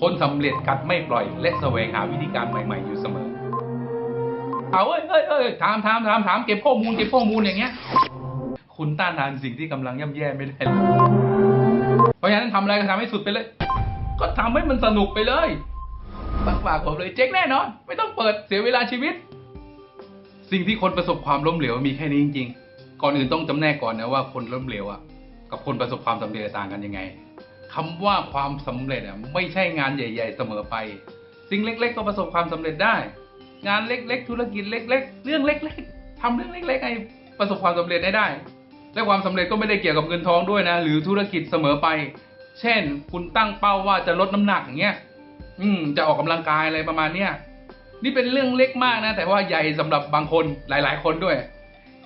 คนสำเร็จกัดไม่ปล่อย และแสวงหาวิธีการใหม่ ๆ อยู่เสมอ เอาเอ้ยเอ้ยเอ้ยถามถามถามถามเก็บข้อมูลเก็บข้อมูลอย่างเงี้ย คุณต้านทานสิ่งที่กำลังย่ำแย่ไม่ได้เลยเพราะฉะนั้นทำอะไรก็ทำให้สุดไปเลย ก็ทำให้มันสนุกไปเลยฝากฝากผมเลยเจ๊งแน่นอน ไม่ต้องเปิดเสียเวลาชีวิต สิ่งที่คนประสบความล้มเหลวมีแค่นี้จริง ๆ ก่อนอื่นต้องจำแนกก่อนนะว่าคนล้มเหลวอะกับคนประสบความสำเร็จต่างกันยังไง คำว่าความสำเร็จอะไม่ใช่งานใหญ่ ๆ เสมอไป สิ่งเล็ก ๆ ก็ประสบความสำเร็จได้ งานเล็ก ๆ ธุรกิจเล็ก ๆ เรื่องเล็ก ๆทำเรื่องเล็ก ๆ ให้ประสบความสำเร็จได้ได้ และความสำเร็จก็ไม่ได้เกี่ยวกับเงินทองด้วยนะ หรือธุรกิจเสมอไป เช่น คุณตั้งเป้าว่าจะลดน้ำหนักอย่างเงี้ยอืม จะออกกำลังกายอะไรประมาณเนี้ยนี่เป็นเรื่องเล็กมากนะ แต่ว่าใหญ่สำหรับบางคนหลาย ๆ คนด้วย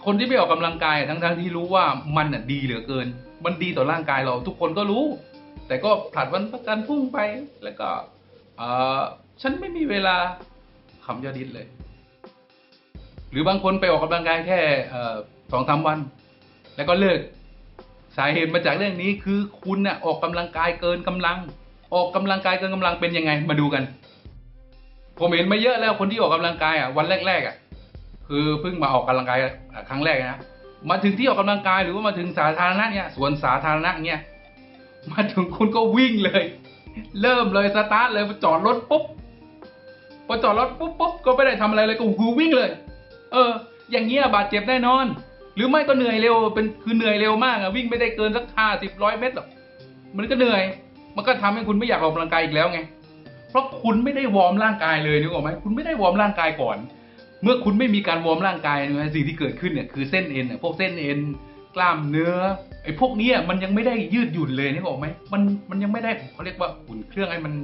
คนที่ไม่ออกกำลังกายทั้งๆที่รู้ว่ามันน่ะดีเหลือเกิน มันดีต่อร่างกายเราทุกคนก็รู้ แต่ก็ผลัดวันประกันพรุ่งไป แล้วก็ฉันไม่มีเวลาคำยอดดิดเลย หรือบางคนไปออกกำลังกายแค่สองสามวัน แล้วก็เลิก สาเหตุมาจากเรื่องนี้คือคุณน่ะออกกำลังกายเกินกำลัง ออกกำลังกายเกินกำลังเป็นยังไงมาดูกัน ผมเห็นมาเยอะแล้วคนที่ออกกำลังกายอะวันแรกๆอะคือเพิ่งมาออกกำลังกายครั้งแรกนะ มาถึงที่ออกกำลังกายหรือว่ามาถึงสาธารณะเนี่ยสวนสาธารณะเนี่ย มาถึงคุณก็วิ่งเลย เริ่มเลยสตาร์ทเลยจอดรถปุ๊บพอจอดรถปุ๊บปุ๊บก็ไม่ได้ทำอะไรเลยก็หูวิ่งเลย เออ อย่างเงี้ยบาดเจ็บแน่นอน หรือไม่ก็เหนื่อยเร็วเป็นคือเหนื่อยเร็วมากอะวิ่งไม่ได้เกินสักห้าสิบร้อยเมตรหรอกมันก็เหนื่อย มันก็ทำให้คุณไม่อยากออกกำลังกายอีกแล้วไง เพราะคุณไม่ได้วอร์มร่างกายเลยนึกออกไหมคุณไม่ได้วอร์มร่างกายก่อน เมื่อคุณไม่มีการวอร์มร่างกายนะสิ่งที่เกิดขึ้นเนี่ยคือเส้นเอ็นพวกเส้นเอ็น กล้ามเนื้อไอ้พวกนี้มันยังไม่ได้ยืดหยุ่นเลยนึกออกไหมมันมันยังไม่ได้เขาเรียกว่าอุ่นเครื่องให้มัน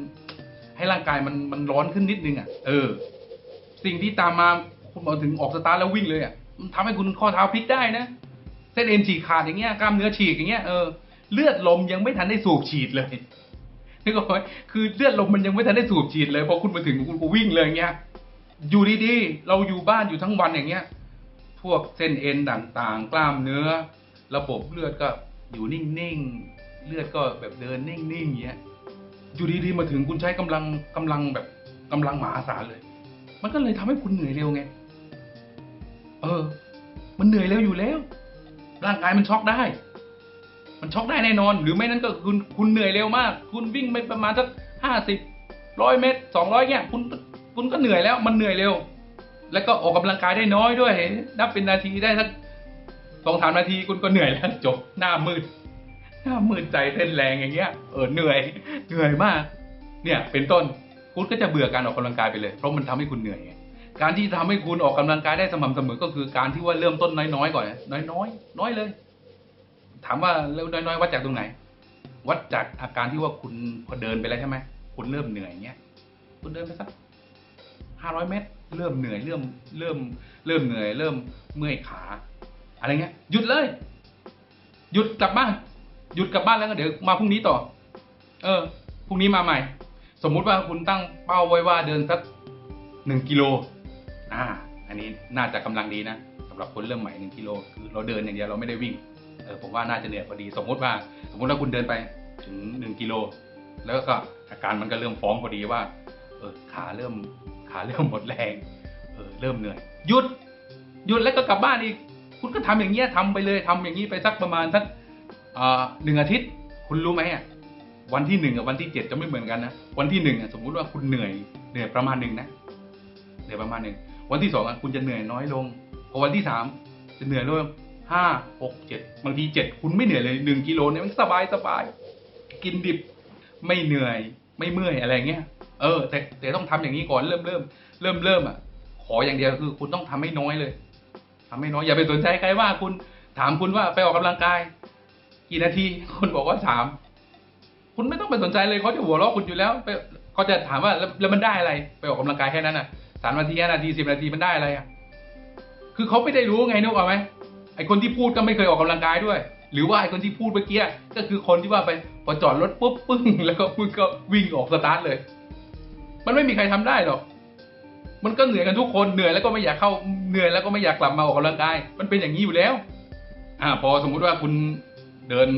ให้ร่างกายมันมันร้อนขึ้นนิดนึงอะเออ สิ่งที่ตามมาคุณบอกถึงออกสตาร์ทแล้ววิ่งเลยอะมันทำให้คุณข้อเท้าพลิกได้นะเส้นเอ็นฉีกขาดอย่างเงี้ยกล้ามเนื้อฉีกอย่างเงี้ยเออเลือดลมยังไม่ทันได้สูบฉีดเลยนึกออกไหมคือเลือดลมมันยังไม่ทันได้สูบฉีดเลยพอคุณมาถึงคุณก็วิ่งเลยอย่างเงี้ยอยู่ดีๆ เราอยู่บ้านอยู่ทั้งวันอย่างเงี้ย พวกเส้นเอ็นต่างๆ กล้ามเนื้อ ระบบเลือดก็อยู่นิ่งๆ เลือดก็แบบเดินนิ่งๆอย่างเงี้ย อยู่ดีๆมาถึงคุณใช้กำลังกำลังแบบกำลังมหาศาลเลย มันก็เลยทำให้คุณเหนื่อยเร็วไง เออ มันเหนื่อยเร็วอยู่แล้ว ร่างกายมันช็อกได้ มันช็อกได้แน่นอน หรือไม่นั้นก็คุณคุณเหนื่อยเร็วมาก คุณวิ่งไปประมาณสักห้าสิบร้อยเมตรสองร้อยเนี่ยคุณคุณก็เหนื่อยแล้ว มันเหนื่อยเร็ว แล้วก็ออกกำลังกายได้น้อยด้วยนับเป็นนาทีได้สัก สองสามนาทีคุณก็เหนื่อยแล้วจบหน้ามืด หน้ามืดใจเต้นแรงอย่างเงี้ยเออเหนื่อยเหนื่อยมาก เนี่ยเป็นต้นคุณก็จะเบื่อการออกกำลังกายไปเลย เพราะมันทำให้คุณเหนื่อยการที่ทำให้คุณออกกำลังกายได้สม่ำเสมอก็คือการที่ว่าเริ่มต้นน้อยๆก่อน น้อยๆน้อยเลย ถามว่าเริ่มน้อยๆวัดจากตรงไหน วัดจากอาการที่ว่าคุณพอเดินไปแล้วใช่ไหมคุณเริ่มเหนื่อยเงี้ยคุณเดินไปสักห้าร้อยเมตร เริ่มเหนื่อยเริ่มเริ่มเริ่มเหนื่อย เริ่มเมื่อยขา อะไรเงี้ยหยุดเลย หยุดกลับบ้าน หยุดกลับบ้านแล้วก็เดี๋ยวมาพรุ่งนี้ต่อ เออพรุ่งนี้มาใหม่ สมมุติว่าคุณตั้งเป้าไว้ว่าเดินสักหนึ่งกิโลอ่า อันนี้น่าจะกำลังดีนะสำหรับคนเริ่มใหม่หนึ่งกิโลคือเราเดินอย่างเดียวเราไม่ได้วิ่งเออผมว่าน่าจะเหนื่อยพอดี สมมติว่า สมมติว่าคุณเดินไปถึงหนึ่งกิโลแล้วก็อาการมันก็เริ่มฟ้องพอดีว่า เออขาเริ่มขาเริ่มหมดแรง เออเริ่มเหนื่อยหยุดหยุดแล้วก็กลับบ้านอีก คุณก็ทำอย่างเงี้ยทำไปเลยทำอย่างนี้ไปสักประมาณสักหนึ่งอาทิตย์ คุณรู้ไหมอะวันที่หนึ่งกับวันที่เจ็ดจะไม่เหมือนกันนะวันที่หนึ่งอะสมมุติว่าคุณเหนื่อยเหนื่อยประมาณหนึ่งนะเหนื่อยประมาณหนึ่งวันที่สองอะคุณจะเหนื่อยน้อยลงพอวันที่สามจะเหนื่อยลงห้าหกเจ็ดบางทีเจ็ดคุณไม่เหนื่อยเลยหนึ่งกิโลเนี่ยมันสบายสบายกินดิบไม่เหนื่อยไม่เมื่อยอะไรเงี้ยเออแต่แต่ต้องทำอย่างนี้ก่อนเริ่มเริ่มเริ่มเริ่มอะขออย่างเดียวคือคุณต้องทำให้น้อยเลย ทำให้น้อยอย่าไปสนใจใครว่าคุณถามคุณว่าไปออกกำลังกาย กี่นาทีคุณบอกว่าสามคุณไม่ต้องไปสนใจเลยเขาจะหัวเราะคุณอยู่แล้วไปเขาจะถามว่าแล้วมันได้อะไร ไปออกกำลังกายแค่นั้นอะสามนาทีห้านาทีสิบนาทีมันได้อะไรอะคือเขาไม่ได้รู้ไงนึกออกไหมไอคนที่พูดก็ไม่เคยออกกำลังกายด้วย หรือว่าไอคนที่พูดเมื่อกี้ก็คือคนที่ว่าไปพอจอดรถปุ๊บปึ้งแล้วก็มึงก็วิ่งออกสตาร์ทเลย มันไม่มีใครทำได้หรอก มันก็เหนื่อยกันทุกคนเหนื่อยแล้วก็ไม่อยากเข้าเหนื่อยแล้วก็ไม่อยากกลับมาออกกำลังกาย มันเป็นอย่างนี้อยู่แล้ว อ่า พอสมมุติว่าคุณเดิน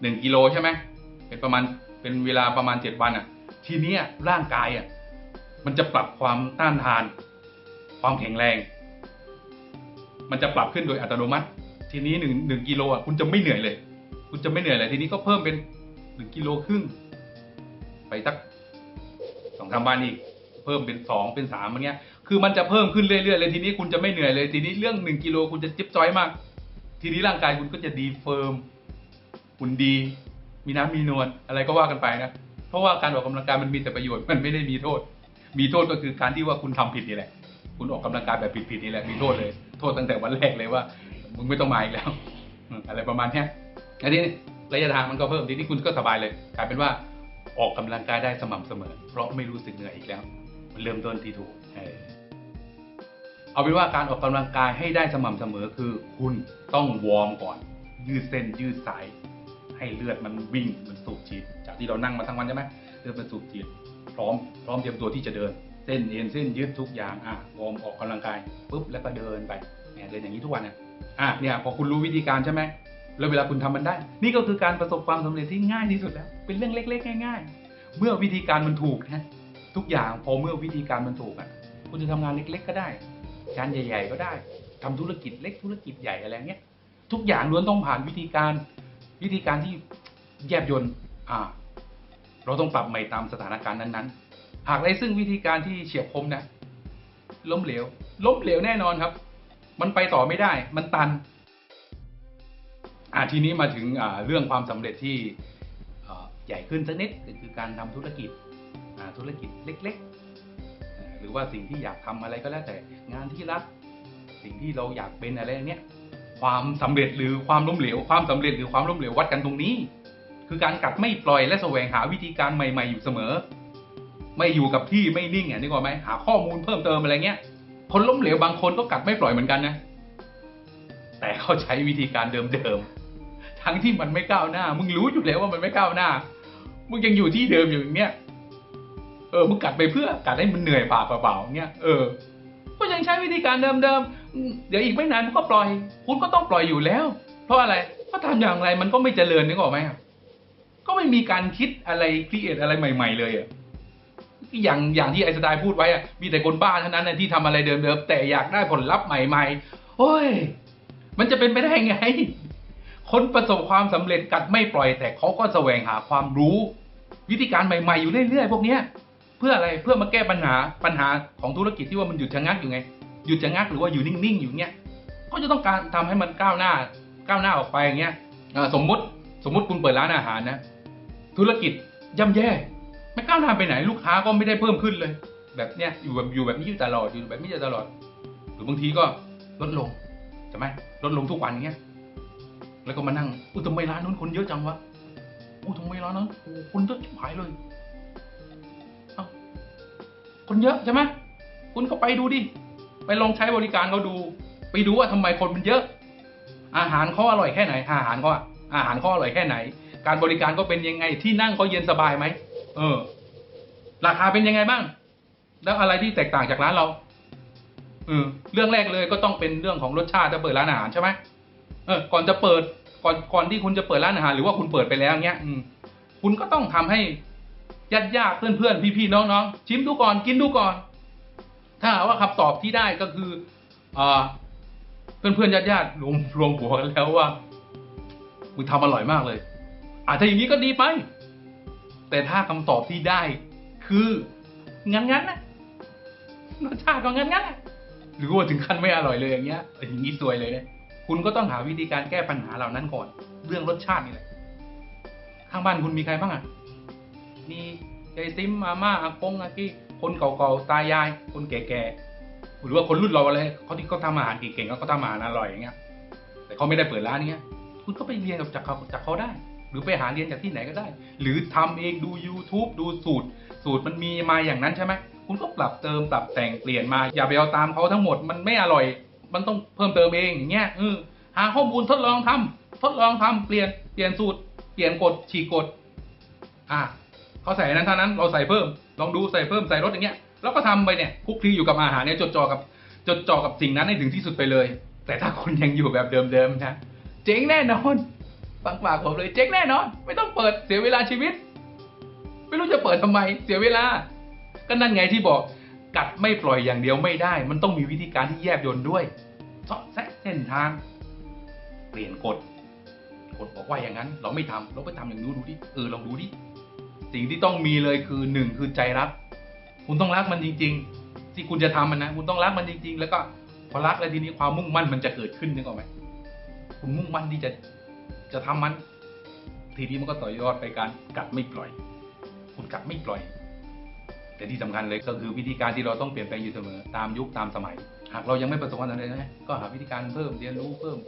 หนึ่งกิโลใช่ไหมเป็นประมาณเป็นเวลาประมาณเจ็ดวันอะ ทีนี้ร่างกายอะมันจะปรับความต้านทาน ความแข็งแรง มันจะปรับขึ้นโดยอัตโนมัติ ทีนี้หนึ่งหนึ่งกิโลอะคุณจะไม่เหนื่อยเลย คุณจะไม่เหนื่อยเลย ทีนี้ก็เพิ่มเป็นหนึ่งกิโลครึ่งไปสักสองสามวันอีก เพิ่มเป็นสองเป็นสามอย่างเงี้ย คือมันจะเพิ่มขึ้นเรื่อยๆเลยทีนี้คุณจะไม่เหนื่อยเลยทีนี้เรื่องหนึ่งกิโลคุณจะจิ๊บจ้อยมาก ทีนี้ร่างกายคุณก็จะดีเฟิร์มหุ่นดี มีน้ำมีนวลอะไรก็ว่ากันไปนะ เพราะว่าการออกกำลังกายมันมีแต่ประโยชน์มันไม่ได้มีโทษ มีโทษก็คือการที่ว่าคุณทำผิดนี่แหละ คุณออกกำลังกายแบบผิดๆนี่แหละมีโทษเลย โทษตั้งแต่วันแรกเลยว่ามึงไม่ต้องมาอีกแล้ว อะไรประมาณนี้อันนี้ระยะทางมันก็เพิ่มทีนี้คุณก็สบายเลย กลายเป็นว่าออกกำลังกายได้สม่ำเสมอ เพราะไม่รู้สึกเหนื่อยอีกแล้ว เริ่มต้นที่ถูกเอาเป็นว่าการออกกำลังกายให้ได้สม่ำเสมอคือ คุณต้องวอร์มก่อน ยืดเส้นยืดสาย ให้เลือดมันวิ่งมันสูบฉีดจากที่เรานั่งมาทั้งวันใช่ไหมเลือดมันสูบฉีดพร้อมพร้อมเตรียมตัวที่จะเดิน เส้นเอ็นเส้นยืดทุกอย่างอะวอร์มออกกำลังกายปุ๊บแล้วก็เดินไปเนี่ยเดินอย่างนี้ทุกวันนะอะเนี่ยพอคุณรู้วิธีการใช่ไหมแล้วเวลาคุณทำมันได้ นี่ก็คือการประสบความสำเร็จที่ง่ายที่สุดแล้ว เป็นเรื่องเล็ก ๆ ง่าย ๆ เมื่อวิธีการมันถูกนะ ทุกอย่างพอเมื่อวิธีการมันถูกอะคุณจะทำงานเล็ก ๆ ก็ได้งานใหญ่ ๆ ก็ได้ทำธุรกิจเล็กธุรกิจใหญ่อะไรเงี้ยทุกอย่างล้วนต้องผ่านวิธีการวิธีการที่แยบยลอ่า เราต้องปรับใหม่ตามสถานการณ์นั้นๆ หากได้ซึ่งวิธีการที่เฉียบคมนะ ล้มเหลว ล้มเหลวแน่นอนครับ มันไปต่อไม่ได้ มันตัน อ่าทีนี้มาถึงอ่าเรื่องความสำเร็จที่ใหญ่ขึ้นสักนิดก็คือการทำธุรกิจ ธุรกิจเล็กๆ หรือว่าสิ่งที่อยากทำอะไรก็แล้วแต่งานที่รัก สิ่งที่เราอยากเป็นอะไรเนี้ยความสำเร็จหรือความล้มเหลว ความสำเร็จหรือความล้มเหลววัดกันตรงนี้ คือการกัดไม่ปล่อยและแสวงหาวิธีการใหม่ๆอยู่เสมอ ไม่อยู่กับที่ไม่นิ่งอะนึกออกไหมหาข้อมูลเพิ่มเติมอะไรเงี้ย คนล้มเหลวบางคนก็กัดไม่ปล่อยเหมือนกันนะ แต่เขาใช้วิธีการเดิมๆทั้งที่มันไม่ก้าวหน้า มึงรู้อยู่แล้วว่ามันไม่ก้าวหน้า มึงยังอยู่ที่เดิมอยู่อย่างเงี้ย เออมึงกัดไปเพื่อกัดให้มันเหนื่อยปากเปล่าๆเงี้ยเออก็ยังใช้วิธีการเดิมๆ เดี๋ยวอีกไม่นานมันก็ปล่อย คุณก็ต้องปล่อยอยู่แล้ว เพราะอะไรเพราะทำอย่างไรมันก็ไม่เจริญนึกออกไหมอะก็ไม่มีการคิดอะไรครีเอทอะไรใหม่ ๆ เลยอะอย่างอย่างที่ไอสไตล์พูดไว้อะมีแต่คนบ้าเท่านั้นนะที่ทำอะไรเดิมๆแต่อยากได้ผลลัพธ์ใหม่ๆโอ้ย มันจะเป็นไปได้ไง คนประสบความสำเร็จกัดไม่ปล่อย แต่เขาก็แสวงหาความรู้ วิธีการใหม่ๆอยู่เรื่อยๆพวกเนี้ย พื่ออะไรเพื่อมาแก้ปัญหาปัญหาของธุรกิจที่ว่ามันหยุดชะงักอยู่ไงหยุดชะงักหรือว่าอยู่นิ่งๆอยู่เงี้ยก็จะต้องการทำให้มันก้าวหน้าก้าวหน้าออกไปอย่างเงี้ยอ่าสมมติสมมติคุณเปิดร้านอาหารนะ ธุรกิจย่ำแย่ ไม่ก้าวหน้าไปไหนลูกค้าก็ไม่ได้เพิ่มขึ้นเลย แบบเนี้ยอยู่แบบอยู่แบบนี้อยู่ตลอดอยู่แบบนี้อยู่ตลอด หรือบางทีก็ลดลงใช่ไหมลดลงทุกวันเงี้ยแล้วก็มานั่งอุ้ยทำไมร้านนู้นคนเยอะจังวะอุ้ยทำไมร้านนั้นโอ้คนเยอะชิบหายเลย คนเยอะใช่ไหมคุณก็ไปดูดิ ไปลองใช้บริการเขาดู ไปดูว่าทำไมคนมันเยอะ อาหารเขาอร่อยแค่ไหน อาหารเขาอาหารเขาอร่อยแค่ไหน การบริการก็เป็นยังไง ที่นั่งเขาเย็นสบายไหม เออ ราคาเป็นยังไงบ้าง แล้วอะไรที่แตกต่างจากร้านเรา เออ เรื่องแรกเลยก็ต้องเป็นเรื่องของรสชาติถ้าเปิดร้านอาหารใช่ไหมเออ ก่อนจะเปิด ก่อน ก่อนที่คุณจะเปิดร้านอาหาร หรือว่าคุณเปิดไปแล้วเงี้ย อืม คุณก็ต้องทำให้ ญาติญาติเพื่อนเพื่อนพี่พี่น้องน้องชิมดูก่อนกินดูก่อน ถ้าหาว่าคำตอบที่ได้ก็คืออ่เพื่อนเพื่อนญาติญาติรวมรวมหัวกันแล้วว่ามึงทำอร่อยมากเลย อาจจะอย่างนี้ก็ดีไป แต่ถ้าคำตอบที่ได้คืองั้นงั้นนะรสชาติก็งั้นงั้นนะหรือว่าถึงขั้นไม่อร่อยเลยอย่างเงี้ยอย่างนี้ซวยเลยเนี่ยคุณก็ต้องหาวิธีการแก้ปัญหาเหล่านั้นก่อน เรื่องรสชาตินี่แหละข้างบ้านคุณมีใครบ้างอะ มียายซิมมาม่าอากงอากี้คนเก่าๆตายาย คนแก่ๆหรือว่าคนรุ่นเราอะไรเขาที่เขาทำอาหารเก่งๆแล้วเขาทำอาหารอร่อยอย่างเงี้ย แต่เขาไม่ได้เปิดร้านเงี้ย คุณก็ไปเรียนกับจากเขาจากเขาได้ หรือไปหาเรียนจากที่ไหนก็ได้ หรือทำเองดู YouTube ดูสูตร สูตรมันมีมาอย่างนั้นใช่ไหมคุณก็ปรับเติมปรับแต่งเปลี่ยนมาอย่าไปเอาตามเขาทั้งหมดมันไม่อร่อย มันต้องเพิ่มเติมเองอย่างเงี้ยเออหาข้อมูลทดลองทำทดลองทำเปลี่ยนเปลี่ยนสูตร เปลี่ยนกฎฉีกกฎอะ เขาใส่นั้นเท่านั้นเราใส่เพิ่มลองดูใส่เพิ่มใส่ลดอย่างเงี้ยแล้วก็ทำไปเนี่ยคุกคีอยู่กับอาหารเนี่ยจดจ่อกับจดจ่อกับสิ่งนั้นให้ถึงที่สุดไปเลย แต่ถ้าคุณยังอยู่แบบเดิมๆนะเจ๊งแน่นอนฟังปากผมเลยเจ๊งแน่นอน ไม่ต้องเปิดเสียเวลาชีวิต ไม่รู้จะเปิดทำไมเสียเวลา ก็นั่นไงที่บอกกัดไม่ปล่อยอย่างเดียวไม่ได้ มันต้องมีวิธีการที่แยบยลด้วยเสาะแซะเส้นทาง เปลี่ยนกฎกฎบอกว่าอย่างนั้น เราไม่ทำเราไปทำอย่างนู้นดูดิเออลองดูดิ สิ่งที่ต้องมีเลยคือหนึ่งคือใจรัก คุณต้องรักมันจริง ๆ ที่คุณจะทำมันนะ คุณต้องรักมันจริง ๆ แล้วก็พอรักแล้วทีนี้ความมุ่งมั่นมันจะเกิดขึ้นนึกออกไหมคุณมุ่งมั่นที่จะจะทำมัน ทีนี้มันก็ต่อยอดไปการกัดไม่ปล่อย คุณกัดไม่ปล่อย แต่ที่สำคัญเลยก็คือวิธีการที่เราต้องเปลี่ยนแปลงอยู่เสมอตามยุคตามสมัย หากเรายังไม่ประสบความสำเร็จนะก็หาวิธีการเพิ่มเรียนรู้เพิ่ม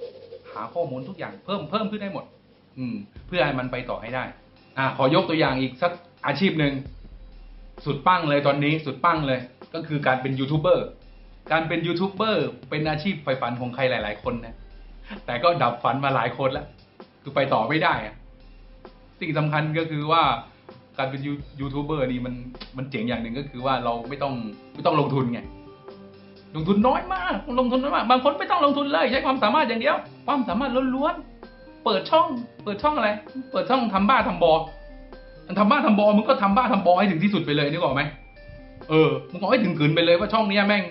หาข้อมูลทุกอย่างเพิ่มเพิ่มขึ้นได้หมด อืม เพื่อให้มันไปต่อให้ได้ อ่าขอยกตัวอย่างอีกสักอาชีพหนึ่งสุดปั้งเลยตอนนี้สุดปั้งเลย ก็คือการเป็นยูทูบเบอร์การเป็นยูทูบเบอร์เป็นอาชีพไฟฝันของใครหลาย ๆ คนนะแต่ก็ดับฝันมาหลายคนแล้วคือไปต่อไม่ได้อะสิ่งสำคัญก็คือว่าการเป็นยูยูทูบเบอร์นี่มันมันเจ๋งอย่างหนึ่งก็คือว่าเราไม่ต้องไม่ต้องลงทุนไงลงทุนน้อยมาก ลงทุนน้อยมาก บางคนไม่ต้องลงทุนเลย ใช้ความสามารถอย่างเดียว ความสามารถล้วนๆ เปิดช่อง เปิดช่องอะไร เปิดช่องทำบ้าทำบอทำบ้าทำบอมึงก็ทำบ้าทำบอให้ถึงที่สุดไปเลยนึกออกไหมเออมึงเอาให้ถึงขืนไปเลยว่าช่องเนี้ยแม่ง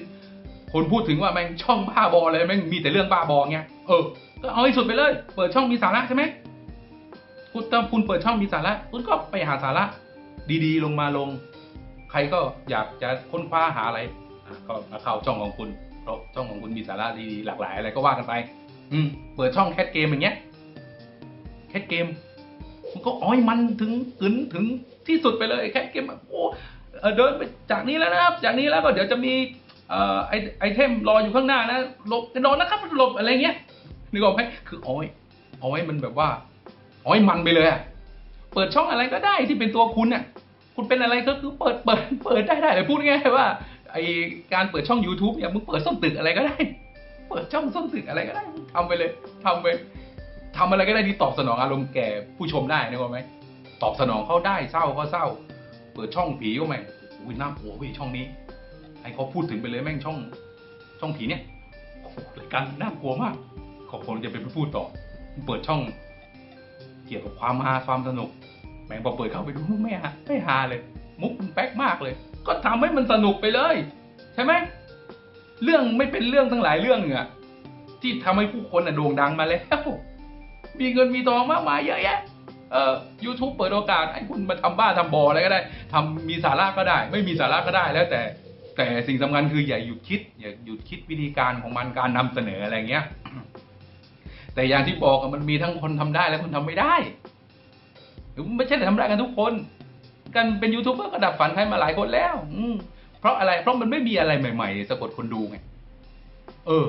คนพูดถึงว่าแม่งช่องบ้าบอเลยแม่งมีแต่เรื่องบ้าบอเงี้ยเออก็เอาให้สุดไปเลย เปิดช่องมีสาระใช่ไหมคุณถ้าคุณเปิดช่องมีสาระคุณก็ไปหาสาระ ดีๆ ลงมาลง ใครก็อยากจะค้นคว้าหาอะไรก็มาเข้าช่องของคุณเพราะช่องของคุณมีสาระดีๆหลากหลายอะไรก็ว่ากันไป อืมเปิดช่องแคทเกมอย่างเงี้ย แคทเกมมันก็อ้อยมันถึงถึงถึงที่สุดไปเลยแคทเกมแบบโอ้เดินไปจากนี้แล้วนะครับ จากนี้แล้วก็เดี๋ยวจะมีเอ่อไอไอเทมรออยู่ข้างหน้านะหลบกระโดดนะครับหลบอะไรเงี้ยนึกออกไหมคืออ้อยอ้อยมันแบบว่าอ้อยมันไปเลยอะเปิดช่องอะไรก็ได้ที่เป็นตัวคุณน่ะคุณเป็นอะไรก็คือเปิดเปิดเปิดได้ได้เลยพูดง่ายๆว่าไอการเปิดช่อง YouTube เนี่ยมึงเปิดส้นตึกอะไรก็ได้ เปิดช่องส้นตึกอะไรก็ได้ทำไปเลยทำไป ทำอะไรก็ได้ที่ตอบสนองอารมณ์แก่ผู้ชมได้นึกออกไหมตอบสนองเขาได้เศร้าก็เศร้า เปิดช่องผีก็ไม่อุ้ยน่ากลัวเว้ยช่องนี้ให้เขาพูดถึงไปเลยแม่งช่อง ช่องผีเนี่ยรายการน่ากลัวมากขอบคนจะไปพูดต่อ เปิดช่อง เกี่ยวกับความฮาความสนุก แม่งพอเปิดเข้าไปดูไม่ฮาไม่ฮาเลย มุกมันแป๊กมากเลย ก็ทำให้มันสนุกไปเลย ใช่ไหมเรื่องไม่เป็นเรื่องทั้งหลายเรื่องอะที่ทำให้ผู้คนอะโด่งดังมาแล้ว มีเงินมีทองมากมายเยอะแยะเอ่อ YouTube เปิดโอกาสให้คุณมาทำบ้าทำบออะไรก็ได้ทำมีสาระก็ได้ ไม่มีสาระก็ได้แล้วแต่แต่สิ่งสำคัญคืออย่าหยุดคิด อย่าหยุดคิดวิธีการของมันการนำเสนออะไรเงี้ย แต่อย่างที่บอกมันมีทั้งคนทำได้และคนทำไม่ได้หรือไม่ใช่แต่ทำได้กันทุกคน กันเป็นยูทูบเบอร์ก็ดับฝันใครมาหลายคนแล้ว อืเพราะอะไรเพราะมันไม่มีอะไรใหม่ ๆสะกดคนดูไง เออ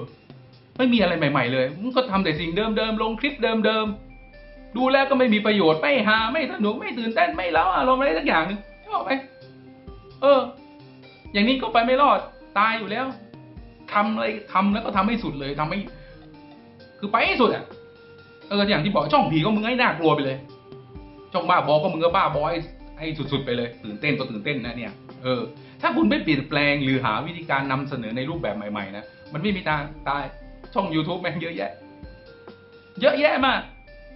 ไม่มีอะไรใหม่ ๆ เลยมันก็ทำแต่สิ่งเดิมๆลงคลิปเดิมๆดูแล้วก็ไม่มีประโยชน์ไม่ฮาไม่สนุกไม่ตื่นเต้นไม่เล้าอารมณ์อะไรสักอย่างหนึงชอบไหมเออ อย่างนี้ก็ไปไม่รอดตายอยู่แล้วทำอะไรทำแล้วก็ทำให้สุดเลยทำให้คือไปให้สุดอะเอออย่างที่บอกช่องผีก็มึงให้น่ากลัวไปเลย ช่องบ้าบอก็มึงก็บ้าบอยให้สุดๆไปเลยตื่นเต้นก็ตื่นเต้นนะเนี่ย เออ ถ้าคุณไม่เปลี่ยนแปลงหรือหาวิธีการนำเสนอในรูปแบบใหม่ๆนะมันไม่มีทางตาย ช่อง YouTube แม่งเยอะแยะ เยอะแยะมาก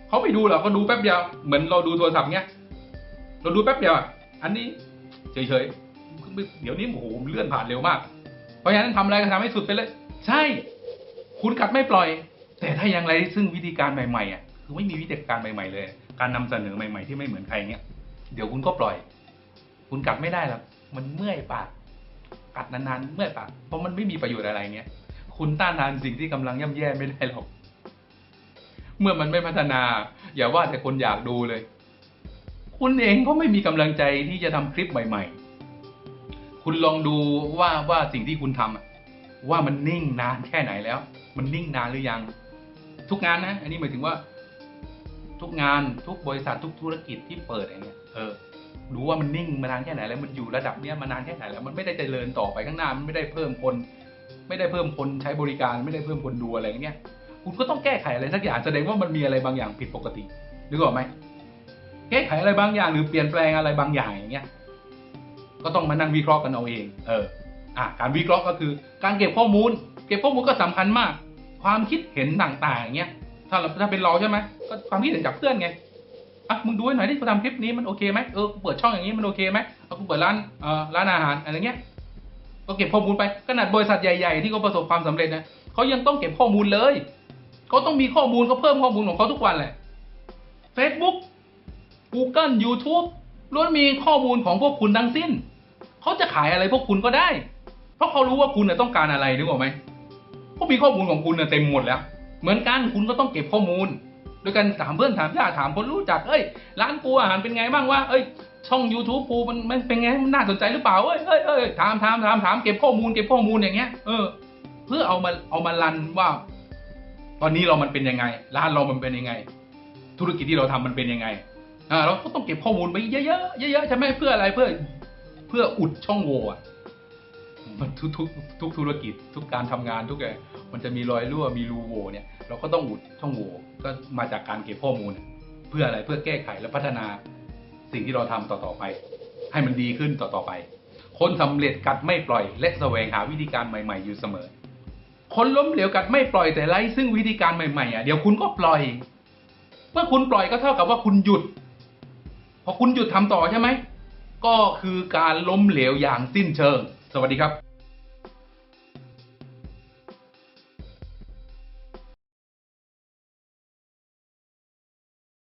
เขาไม่ดูหรอกเขาดูแป๊บเดียว เหมือนเราดูโทรศัพท์เงี้ย เราดูแป๊บเดียวอะอันนี้เฉยๆ เดี๋ยวนี้โอ้โหเลื่อนผ่านเร็วมาก เพราะฉะนั้นทำอะไรก็ทำให้สุดไปเลย ใช่ คุณกัดไม่ปล่อย แต่ถ้ายังไรซึ่งวิธีการใหม่ๆอะ คือไม่มีวิธีการใหม่ๆเลย การนำเสนอใหม่ๆที่ไม่เหมือนใครเงี้ย เดี๋ยวคุณก็ปล่อย คุณกัดไม่ได้หรอก มันเมื่อยปาก กัดนานๆ เมื่อยปาก เพราะมันไม่มีประโยชน์อะไรเงี้ย คุณต้านทานสิ่งที่กำลังย่ำแย่ไม่ได้หรอก เมื่อมันไม่พัฒนา อย่าว่าแต่คนอยากดูเลย คุณเองก็ไม่มีกำลังใจที่จะทำคลิปใหม่ ๆ คุณลองดูว่าว่าสิ่งที่คุณทำอะว่ามันนิ่งนานแค่ไหนแล้ว มันนิ่งนานหรือยัง ทุกงานนะ อันนี้หมายถึงว่า ทุกงานทุกบริษัททุกธุรกิจที่เปิดอย่างเงี้ยเออดูว่ามันนิ่งมานานแค่ไหนแล้วมันอยู่ระดับเนี้ยมานานแค่ไหนแล้ว มันไม่ได้เจริญต่อไปข้างหน้ามันไม่ได้เพิ่มคน ไม่ได้เพิ่มคนใช้บริการไม่ได้เพิ่มคนดูอะไรเงี้ยคุณก็ต้องแก้ไขอะไรสักอย่างแสดงว่ามันมีอะไรบางอย่างผิดปกตินึกออกไหมแก้ไขอะไรบางอย่างหรือเปลี่ยนแปลงอะไรบางอย่างอย่างเงี้ยก็ต้องมานั่งวิเคราะห์กันเอาเอง เอออะการวิเคราะห์ก็คือ การเก็บข้อมูล เก็บข้อมูลก็สำคัญมาก ความคิดเห็นต่างๆอย่างเงี้ยถ้าเราถ้าเป็นเราใช่ไหมก็ความคิดเห็นจากเพื่อนไงอะมึงดูให้หน่อยดิกูทำคลิปนี้มันโอเคไหมเออเปิดช่องอย่างนี้มันโอเคไหมเอากูเปิดร้านเอ่อร้านอาหารอะไรเงี้ย ก็เก็บข้อมูลไปขนาดบริษัทใหญ่ ๆ ที่เขาประสบความสำเร็จนะเขายังต้องเก็บข้อมูลเลยเขาต้องมีข้อมูลเขาเพิ่มข้อมูลของเขาทุกวันแหละ Facebook Google YouTube ล้วนมีข้อมูลของพวกคุณทั้งสิ้น เขาจะขายอะไรพวกคุณก็ได้ เพราะเขารู้ว่าคุณน่ะต้องการอะไรนึกออกไหมเขามีข้อมูลของคุณน่ะเต็มหมดแล้ว เหมือนกันคุณก็ต้องเก็บข้อมูล โดยการถามเพื่อนถามญาติถามคนรู้จัก เอ้ย ร้านกูอาหารเป็นไงบ้างวะ เอ้ย ช่อง YouTube กูมันมันเป็นไงมันน่าสนใจหรือเปล่าเอ้ยเอ้ยเอ้ยถามถามถามถามเก็บข้อมูลเก็บข้อมูลอย่างเงี้ยเออเพื่อเอามาเอามารันว่า ตอนนี้เรามันเป็นยังไง ร้านเรามันเป็นยังไง ธุรกิจที่เราทำมันเป็นยังไงอ่าเราก็ต้องเก็บข้อมูลไปเยอะๆเยอะๆใช่ไหมเพื่ออะไรเพื่อ เพื่ออุดช่องโหว่อะมันทุกทุกทุกธุรกิจทุกการทำงานทุกอย่างมันจะมีรอยรั่วมีรูโหว่เนี่ย เราก็ต้องอุดช่องโหว่ก็มาจากการเก็บข้อมูล เพื่ออะไรเพื่อแก้ไขและพัฒนา สิ่งที่เราทำต่อๆไป ให้มันดีขึ้นต่อๆไป คนสำเร็จกัดไม่ปล่อย และแสวงหาวิธีการใหม่ ๆ อยู่เสมอ คนล้มเหลวกัดไม่ปล่อยแต่ไร้ซึ่งวิธีการใหม่ๆอะเดี๋ยวคุณก็ปล่อย เมื่อคุณปล่อยก็เท่ากับว่าคุณหยุด พอคุณหยุดทำต่อใช่ไหมก็คือการล้มเหลวอย่างสิ้นเชิง สวัสดีครับ